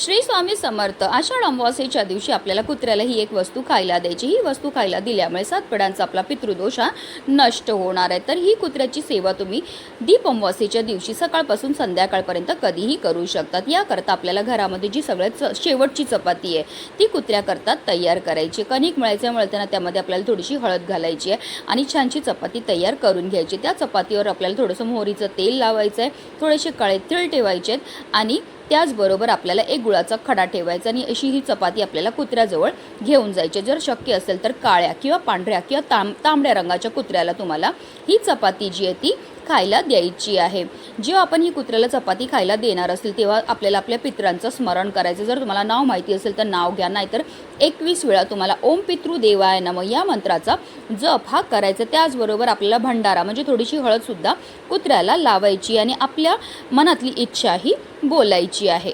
श्री स्वामी समर्थ आषाढ अमावास्येच्या दिवशी आपल्याला कुत्र्याला ही एक वस्तू खायला द्यायची. ही वस्तू खायला दिल्यामुळे सातपड्यांचा आपला पितृदोष हा नष्ट होणार आहे. तर ही कुत्र्याची सेवा तुम्ही दीप अमावास्येच्या दिवशी सकाळपासून संध्याकाळपर्यंत कधीही करू शकतात. याकरता आपल्याला घरामध्ये जी सगळ्यात च- शेवटची चपाती आहे ती कुत्र्याकरता तयार करायची. कणिक मळायचं मळताना त्यामध्ये आपल्याला थोडीशी हळद घालायची आहे आणि छानशी चपाती तयार करून घ्यायची. त्या चपातीवर आपल्याला थोडंसं मोहरीचं तेल लावायचं आहे थोडेसे काळे तिळ ठेवायचे आहेत आणि त्याचबरोबर आपल्याला एक गुळाचा खडा ठेवायचा आणि अशी ही चपाती आपल्याला कुत्र्याजवळ घेऊन जायची. जर शक्य असेल तर काळ्या किंवा पांढऱ्या किंवा तांब तांबड्या रंगाच्या कुत्र्याला तुम्हाला ही चपाती जी आहे ती खायला द्यायची आहे. जेव्हा आपण ही कुत्र्याला चपाती खायला देणार असेल तेव्हा आपल्याला आपल्या पित्रांचं स्मरण करायचं. जर तुम्हाला नाव माहिती असेल तर नाव घ्या नाहीतर एकवीस वेळा तुम्हाला ओम पितृ देवाय नम या मंत्राचा जप हा करायचा. त्याचबरोबर आपल्याला भंडारा म्हणजे थोडीशी हळदसुद्धा कुत्र्याला लावायची आणि आपल्या मनातली इच्छा ही बोलायची आहे.